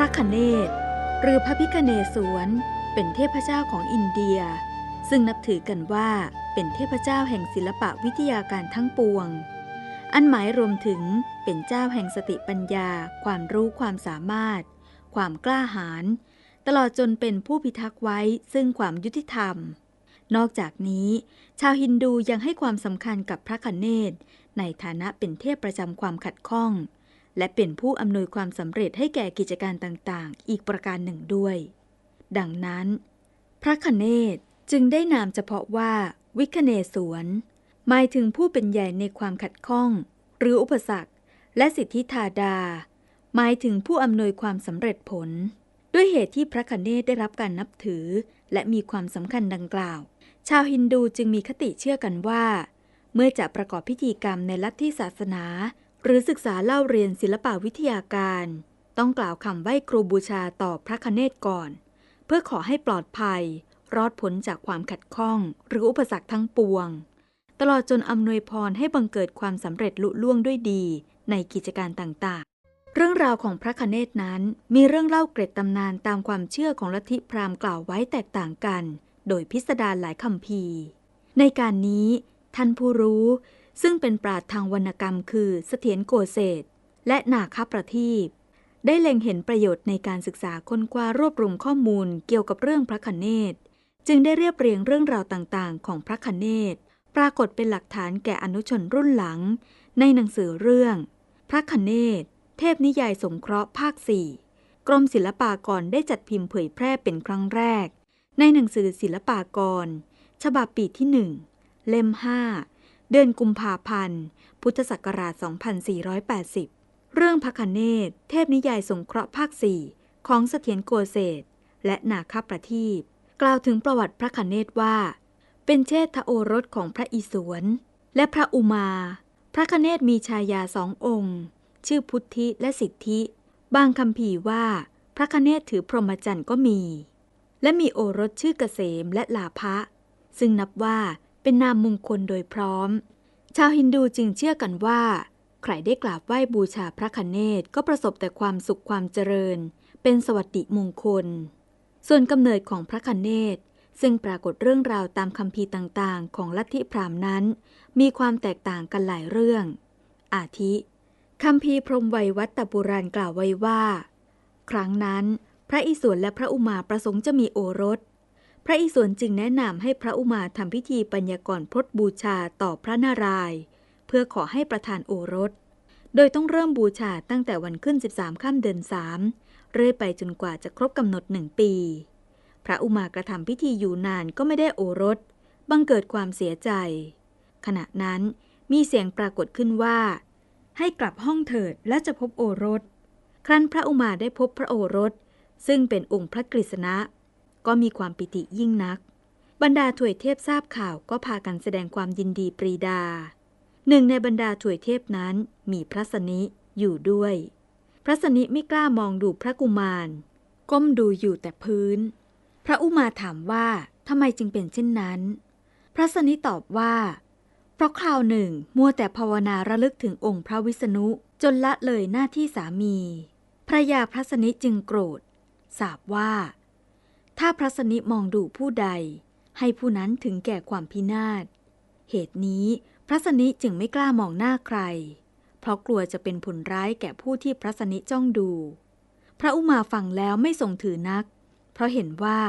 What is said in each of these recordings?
ระคเนศหรือพระพิคเนศวรเป็นเทพเจ้าของอินเดีย ซึ่งนับถือกันว่าเป็นเทพเจ้าแห่งศิลปะวิทยาการทั้งปวง อันหมายรวมถึงเป็นเจ้าแห่งสติปัญญา ความรู้ความสามารถ ความกล้าหาญตลอดจนเป็นผู้พิทักษ์ไว้ซึ่งความยุติธรรม นอกจากนี้ ชาวฮินดูยังให้ความสำคัญกับพระคเนศในฐานะเป็นเทพประจำความขัดข้อง และเป็นผู้อำนวยความสำเร็จให้แก่กิจการต่างๆ อีกประการหนึ่งด้วย ดังนั้น พระคเนศจึงได้นามเฉพาะว่าวิคเนศวรหมายถึงผู้เป็นใหญ่ในความขัดข้อง หรืออุปสรรค และสิทธิธาดา หมายถึงผู้อำนวยความสำเร็จผล ด้วยเหตุที่พระคเนศได้รับการนับถือ และมีความสำคัญดังกล่าว ชาวฮินดูจึงมีคติเชื่อกันว่า เมื่อจะประกอบพิธีกรรมในลัทธิศาสนา หรือศึกษาเล่าเรียนศิลปวิทยาการ ต้องกล่าวคำไหว้ครูบูชาต่อพระคเนศก่อน เพื่อขอให้ปลอดภัย รอดพ้นจากความขัดข้อง หรืออุปสรรคทั้งปวง ตลอดจนอำนวยพรให้บังเกิดความสำเร็จลุล่วงด้วยดี ในกิจการต่างๆ เรื่องราวของพระคเนศนั้นมีเรื่องเล่าเกร็ดตำนานตามความเชื่อของลัทธิพราหมณ์กล่าวไว้แตกต่างกัน โดยพิสดารหลายคำพีในการนี้ท่านผู้รู้ ซึ่งเป็นปราดทางวรรณกรรมคือเสถียรโกเศษและนาคประทีปได้เล็งเห็นประโยชน์ในการศึกษาค้นคว้ารวบรวมข้อมูลเกี่ยวกับเรื่องพระคเนศจึงได้เรียบเรียงเรื่องราวต่างๆ ของพระคเนศปรากฏเป็นหลักฐานแก่อนุชนรุ่นหลัง ในหนังสือเรื่อง พระคเนศเทพนิยายสงเคราะห์ภาคสี่กรมศิลปากรได้จัดพิมพ์เผยแพร่เป็นครั้งแรก ในหนังสือศิลปากร ฉบับปีที่หนึ่งเล่มห้า เดือนกุมภาพันธ์ พุทธศักราช 2480 เรื่องพระคเนศเทพนิยายสงเคราะห์ภาคสี่ของเสถียรโกเศษและนาคประทีปกล่าวถึงประวัติพระคเนศว่า เป็นเชษฐโอรสของพระอิศวร และพระอุมา พระคเนศมีชายาสององค์ ชื่อพุทธิและสิทธิ บางคำพีว่า พระคเนศถือพรหมจรรย์ก็มี และมีโอรสชื่อเกษมและลาภะซึ่งนับว่า เป็นนามมงคลโดยพร้อม ชาวฮินดูจึงเชื่อกันว่า ใครได้กราบไหว้บูชาพระคเนศก็ประสบแต่ความสุขความเจริญ เป็นสวัสดิมงคล ส่วนกำเนิดของพระคเนศซึ่งปรากฏเรื่องราวตามคำพีต่างๆ ของลัทธิพราหมณ์นั้น มีความแตกต่างกันหลายเรื่อง อาทิคำพีพรมไวยวัตตบุราณกล่าวไว้ว่า ครั้งนั้น พระอิศวรและพระอุมาประสงค์จะมีโอรส พระอิศวรจึงแนะนำให้พระอุมาทำพิธีปัญญากรพรตบูชาต่อพระนารายณ์เพื่อขอให้ประทานโอรส โดยต้องเริ่มบูชาตั้งแต่วันขึ้น 13ข้ามเดือนสามเรื่อยไปจนกว่าจะครบกำหนดหนึ่งปี พระอุมากระทำพิธีอยู่นานก็ไม่ได้โอรส บังเกิดความเสียใจ ขณะนั้นมีเสียงปรากฏขึ้นว่า ให้กลับห้องเถิดและจะพบโอรส ครั้นพระอุมาได้พบพระโอรส ซึ่งเป็นองค์พระกฤษณะ ก็มีความปิติยิ่งนัก บรรดาถวยเทพทราบข่าวก็พากันแสดงความยินดีปรีดา หนึ่งในบรรดาถวยเทพนั้นมีพระสนิอยู่ด้วย พระสนิไม่กล้ามองดูพระกุมาร ก้มดูอยู่แต่พื้น พระอุมาถามว่าทำไมจึงเป็นเช่นนั้น พระสนิตอบว่า เพราะคราวหนึ่งมัวแต่ภาวนาระลึกถึงองค์พระวิษณุจนละเลยหน้าที่สามีพระยาพระสนิจึงโกรธสาบว่า ถ้าพระสนิมองดูผู้ใด ให้ผู้นั้นถึงแก่ความพินาศ เหตุนี้พระสนิจึงไม่กล้ามองหน้าใคร เพราะกลัวจะเป็นผลร้ายแก่ผู้ที่พระสนิจ้องดู พระอุมาฟังแล้วไม่ทรงถือนัก เพราะเห็นว่า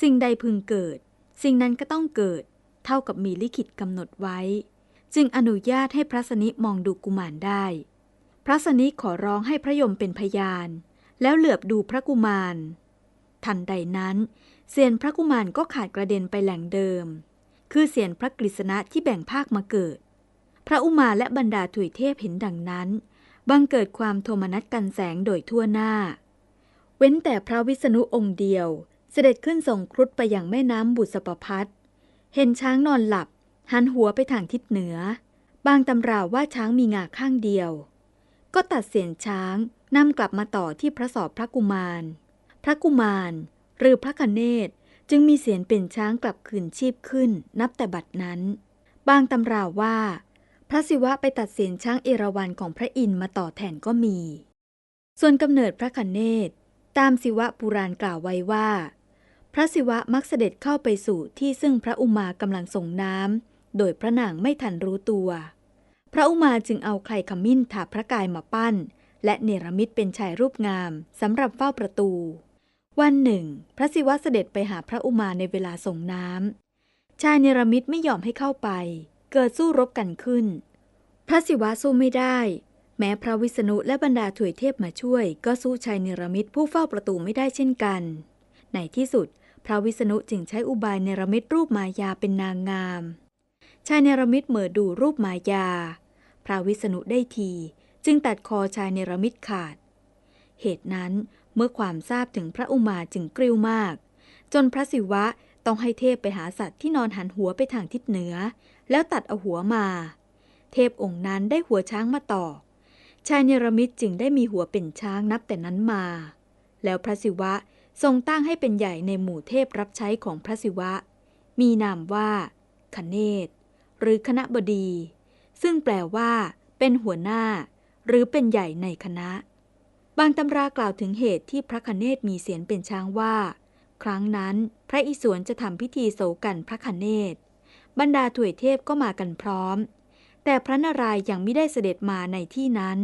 สิ่งใดพึงเกิด สิ่งนั้นก็ต้องเกิด เท่ากับมีลิขิตกำหนดไว้ จึงอนุญาตให้พระสนิมองดูกุมารได้ พระสนิขอร้องให้พระยมเป็นพยาน แล้วเหลือบดูพระกุมาร ทันใดนั้นเสียนพระกุมารก็ขาดกระเด็นไปแหล่งเดิม คือเสียนพระกฤษณะที่แบ่งภาคมาเกิด พระอุมาและบรรดาถุยเทพเห็นดังนั้นบังเกิดความโทมนัสกันแสงโดยทั่วหน้า เว้นแต่พระวิษณุองค์เดียวเสด็จขึ้นส่งครุฑไปยังแม่น้ำบุษปพัฒเห็นช้างนอนหลับ หันหัวไปทางทิศเหนือ บางตำราว่าช้างมีงาข้างเดียว ก็ตัดเสียนช้างนำกลับมาต่อที่พระสอบพระกุมาร พระกุมารหรือพระคเนศจึงมีเสียนเป็นช้างกลับคืนชีพขึ้น นับแต่บัดนั้น บางตำราว่า พระศิวะไปตัดเสียนช้างเอราวัณของพระอินทร์มาต่อแทนก็มี ส่วนกำเนิดพระคเนศตามศิวะปุราณกล่าวไว้ว่า พระศิวะมักเสด็จเข้าไปสู่ที่ซึ่งพระอุมากำลังส่งน้ำโดยพระนางไม่ทันรู้ตัว พระอุมาจึงเอาไคลขมิ้นถาพระกายมาปั้น และเนรมิตเป็นชายรูปงามสำหรับเฝ้าประตู วันหนึ่ง พระศิวะเสด็จไปหาพระอุมาในเวลาส่งน้ำชายเนรมิตไม่ยอมให้เข้าไป เกิดสู้รบกันขึ้น พระศิวะสู้ไม่ได้ แม้พระวิษณุและบรรดาถวยเทพมาช่วย ก็สู้ชายเนรมิตผู้เฝ้าประตูไม่ได้เช่นกัน ในที่สุด พระวิษณุจึงใช้อุบายเนรมิตรูปมายาเป็นนางงาม ชายเนรมิตเหมือดูรูปมายา พระวิษณุได้ที จึงตัดคอชายเนรมิตขาด เหตุนั้นเมื่อความทราบถึงพระอุมาจึงกริ้วมาก จนพระศิวะต้องให้เทพไปหาสัตว์ที่นอนหันหัวไปทางทิศเหนือ แล้วตัดเอาหัวมา เทพองค์นั้นได้หัวช้างมาต่อ ชายเนรมิตจึงได้มีหัวเป็นช้างนับแต่นั้นมา แล้วพระศิวะทรงตั้งให้เป็นใหญ่ในหมู่เทพรับใช้ของพระศิวะ มีนามว่าคเนศหรือคณะบดี ซึ่งแปลว่า เป็นหัวหน้า หรือเป็นใหญ่ในคณะ บางตำรากล่าวถึงเหตุที่พระคเนศมีเสียงเป็นช้างว่า ครั้งนั้นพระอิศวรจะทำพิธีโศกันพระคเนศบรรดาถวยเทพก็มากันพร้อม แต่พระนารายณ์ยังไม่ได้เสด็จมาในที่นั้น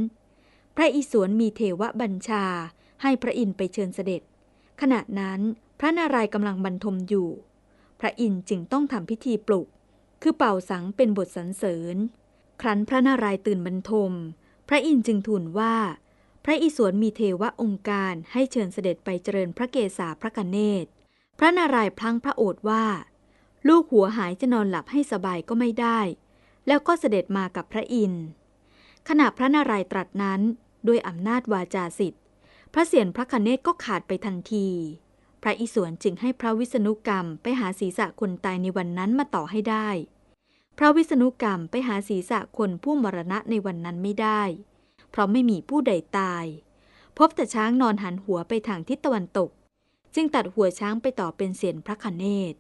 พระอิศวรมีเทวบัญชาให้พระอินทร์ไปเชิญเสด็จ ขณะนั้นพระนารายณ์กำลังบรรทมอยู่ พระอินทร์จึงต้องทำพิธีปลุก คือเป่าสังเป็นบทสรรเสริญ ครั้นพระนารายณ์ตื่นบรรทม พระอินทร์จึงทูลว่า พระอิศวรมีเทวะองค์การให้เชิญเสด็จไปเจริญพระเกศาพระกเนศพระนารายณ์พลังพระโอษฐ์ว่า ลูกหัวหายจะนอนหลับให้สบายก็ไม่ได้ แล้วก็เสด็จมากับพระอินทร์ขณะพระนารายณ์ตรัสนั้นด้วยอำนาจวาจาสิทธิ์พระเศียรพระคเนศก็ขาดไปทันที พระอิศวรจึงให้พระวิษณุกรรมไปหาศีรษะคนตายในวันนั้นมาต่อให้ได้ พระวิษณุกรรมไปหาศีรษะคนผู้มรณะในวันนั้นไม่ได้ เพราะไม่มีผู้ใดตาย พบแต่ช้างนอนหันหัวไปทางทิศตะวันตก จึงตัดหัวช้างไปต่อเป็นเศียรพระคเนศ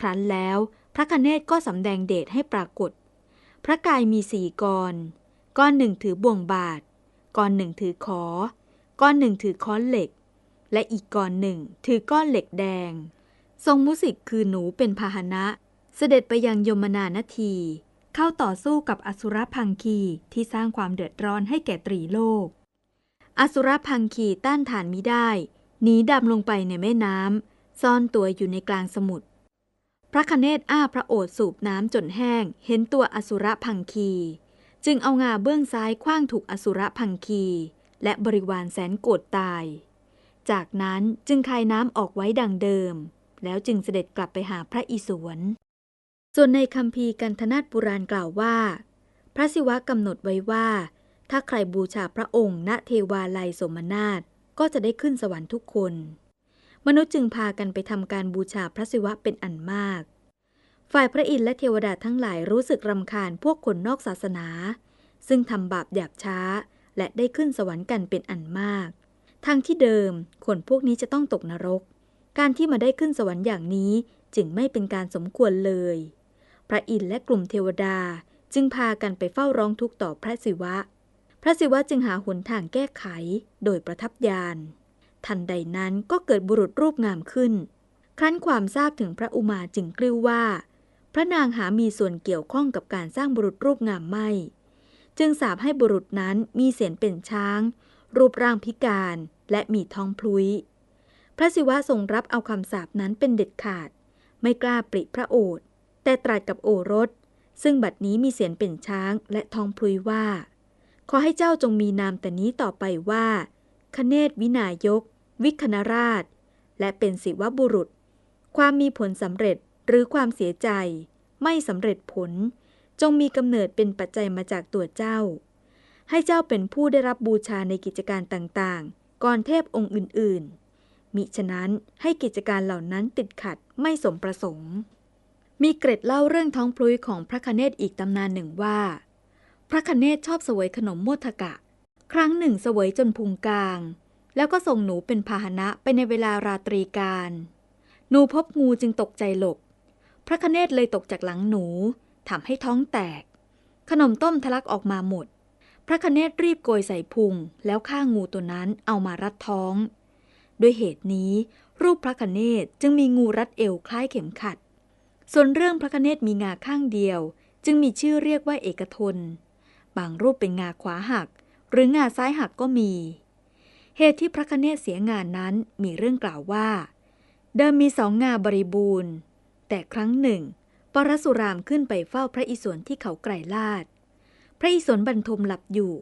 ครั้นแล้วพระคเนศก็สำแดงเดชให้ปรากฏ พระกายมีสี่กรก้อนหนึ่งถือบ่วงบาทก้อนหนึ่งถือขอ ก้อนหนึ่งถือค้อนเหล็ก และอีกก้อนหนึ่งถือก้อนเหล็กแดง ทรงมุสิกคือหนูเป็นพาหนะ เสด็จไปยังยมนานาที เข้าต่อสู้กับอสุรพังคีที่สร้างความเดือดร้อนให้แก่ตรีโลก อสุรพังคีต้านทานมิได้หนีดำลงไปในแม่น้ำซ่อนตัวอยู่ในกลางสมุทรพระคเนศอ้าพระโอษฐ์สูบน้ำจนแห้ง เห็นตัวอสุรพังคี จึงเอางาเบื้องซ้ายคว้างถูกอสุรพังคี และบริวารแสนโกรธตาย จากนั้นจึงคายน้ำออกไว้ดังเดิม แล้วจึงเสด็จกลับไปหาพระอิศวร ส่วนในคำพีกันธนาตปุราณกล่าวว่า พระศิวะกำหนดไว้ว่า ถ้าใครบูชาพระองค์ ณเทวาลัยสมนาถก็จะได้ขึ้นสวรรค์ทุกคน มนุษย์จึงพากันไปทำการบูชาพระศิวะเป็นอันมาก ฝ่ายพระอินทร์และเทวดาทั้งหลายรู้สึกรำคาญพวกคนนอกศาสนา ซึ่งทำบาปหยาบช้า และได้ขึ้นสวรรค์กันเป็นอันมาก ทางที่เดิมคนพวกนี้จะต้องตกนรก การที่มาได้ขึ้นสวรรค์อย่างนี้จึงไม่เป็นการสมควรเลย พระอินทร์และกลุ่มเทวดาจึงพากันไปเฝ้าร้องทุกข์ต่อพระศิวะ พระศิวะจึงหาหนทางแก้ไขโดยประทับยาน ทันใดนั้นก็เกิดบุรุษรูปงามขึ้น ครั้นความทราบถึงพระอุมาจึงกลิ้วว่า พระนางหามีส่วนเกี่ยวข้องกับการสร้างบุรุษรูปงามไม่ จึงสาบให้บุรุษนั้นมีเสียนเป็นช้าง รูปร่างพิการและมีท้องพลุย พระศิวะทรงรับเอาคำสาปนั้นเป็นเด็ดขาด ไม่กล้าปริพระโอษฐ์ แต่ตรัสกับโอรส ซึ่งบัดนี้มีเสียนเป็นช้างและทองพลุยว่า ขอให้เจ้าจงมีนามแต่นี้ต่อไปว่าคเนศวินายก วิคณราช และเป็นศิวบุรุษ ความมีผลสำเร็จหรือความเสียใจ ไม่สำเร็จผล จงมีกำเนิดเป็นปัจจัยมาจากตัวเจ้า ให้เจ้าเป็นผู้ได้รับบูชาในกิจการต่างๆ ก่อนเทพองค์อื่นๆมิฉะนั้นให้กิจการเหล่านั้นติดขัดไม่สมประสงค์ มีเกร็ดเล่าเรื่องท้องพลุยของพระคเนศอีกตำนานหนึ่งว่า พระคเนศชอบเสวยขนมโมทกะ ครั้งหนึ่งเสวยจนพุงกลาง แล้วก็ส่งหนูเป็นพาหนะไปในเวลาราตรีการ หนูพบงูจึงตกใจหลบ พระคเนศเลยตกจากหลังหนูทำให้ท้องแตก ขนมต้มทะลักออกมาหมด พระคเนศรีบโกยใส่พุง แล้วฆ่างูตัวนั้นเอามารัดท้อง ด้วยเหตุนี้ รูปพระคเนศจึงมีงูรัดเอวคล้ายเข็มขัด ส่วนเรื่องพระคเนศมีงาข้างเดียว จึงมีชื่อเรียกว่าเอกทน บางรูปเป็นงาขวาหัก หรืองาซ้ายหักก็มี เหตุที่พระคเนศเสียงานนั้นมีเรื่องกล่าวว่า เดิมมีสองงาบริบูรณ์ แต่ครั้งหนึ่ง ปรสุรามขึ้นไปเฝ้าพระอิศวรที่เขาไกรลาด พระอิศวรบรรทมหลับอยู่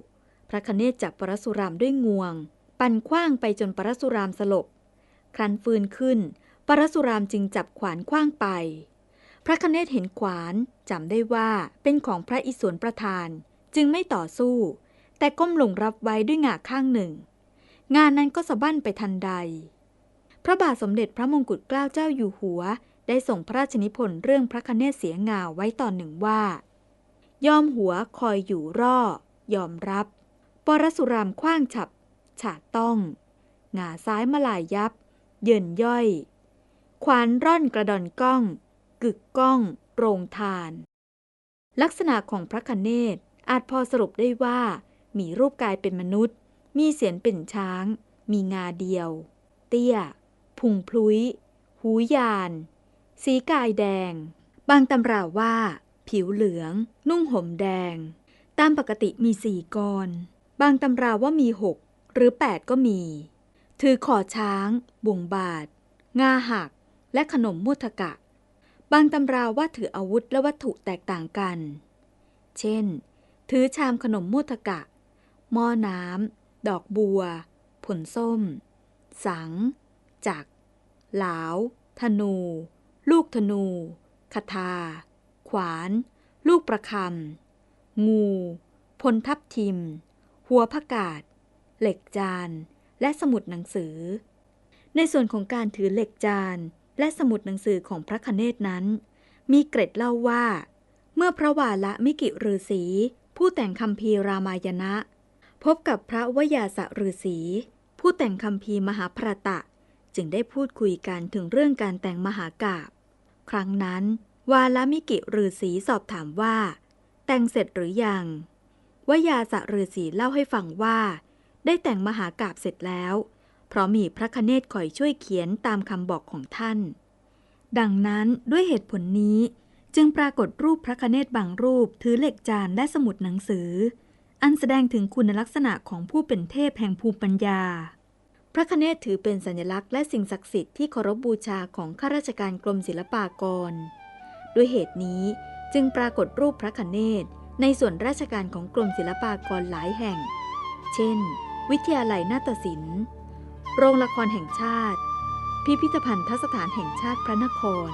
พระคเนศจับปรสุรามด้วยงวง ปั่นคว้างไปจนปรสุรามสลบ ครั้นฟื้นขึ้น ปรสุรามจึงจับขวานคว้างไป พระคเนศเห็นขวานจำได้ว่าเป็นของพระอิศวรประธาน จึงไม่ต่อสู้ แต่ก้มลงรับไว้ด้วยงาข้างหนึ่ง งานนั้นก็สะบั้นไปทันใด พระบาทสมเด็จพระมงกุฎเกล้าเจ้าอยู่หัว ได้ส่งพระราชนิพนธ์เรื่องพระคเนศเสียงาไว้ตอนหนึ่งว่า ยอมหัวคอยอยู่ร่อ ยอมรับ ปรสุรามคว้างฉับ ฉาดต้องงาซ้ายมาลายยับ เยินย่อย ขวานร่อนกระดอนก้อง กึกก้อง โรงทาน ลักษณะของพระคเนศอาจพอสรุปได้ว่า มีรูปกายเป็นมนุษย์ มีเสียนเป็นช้าง มีงาเดียว เตี้ย พุงพลุย หูยาน สีกายแดง บางตำราว่า ผิวเหลือง นุ่งห่มแดง ตามปกติมีสี่กร บางตำราว่ามีหกหรือแปดก็มี ถือขอช้าง บ่วงบาทงาหัก และขนมมุทกะ บางตำราว่าถืออาวุธและวัตถุแตกต่างกัน เช่น ถือชามขนมมุทกะ หม้อน้ำ ดอกบัว ผลส้ม สัง จัก หลาว ธนู ลูกธนูคทาขวาน ลูกประคำ งู พลทับทิม หัวพกาด เหล็กจาน และสมุดหนังสือ ในส่วนของการถือเหล็กจาน และสมุดหนังสือของพระคเนศนั้น มีเกร็ดเล่าว่า เมื่อพระวาละมิกิฤาษีผู้แต่งคำพีรามายณะ พบกับพระวยาสะฤาษีผู้แต่งคำพีมหาพรตะ จึงได้พูดคุยกันถึงเรื่องการแต่งมหากาบครั้งนั้น วาลมิกิฤาษีสอบถามว่า แต่งเสร็จหรือยังวยาสะฤาษีเล่าให้ฟังว่า ได้แต่งมหากาบเสร็จแล้ว เพราะมีพระคเนศคอยช่วยเขียนตามคำบอกของท่าน ดังนั้นด้วยเหตุผลนี้ จึงปรากฏรูปพระคเนศบางรูปถือเหล็กจานและสมุดหนังสือ อันแสดงถึงคุณลักษณะของผู้เป็นเทพแห่งภูมิปัญญา พระคเนศถือเป็นสัญลักษณ์และสิ่งศักดิ์สิทธิ์ที่เคารพบูชาของข้าราชการกรมศิลปากร ด้วยเหตุนี้จึงปรากฏรูปพระคเนศในส่วนราชการของกรมศิลปากรหลายแห่ง เช่น วิทยาลัยนาฏศิลป์ โรงละครแห่งชาติ พิพิธภัณฑสถานแห่งชาติพระนคร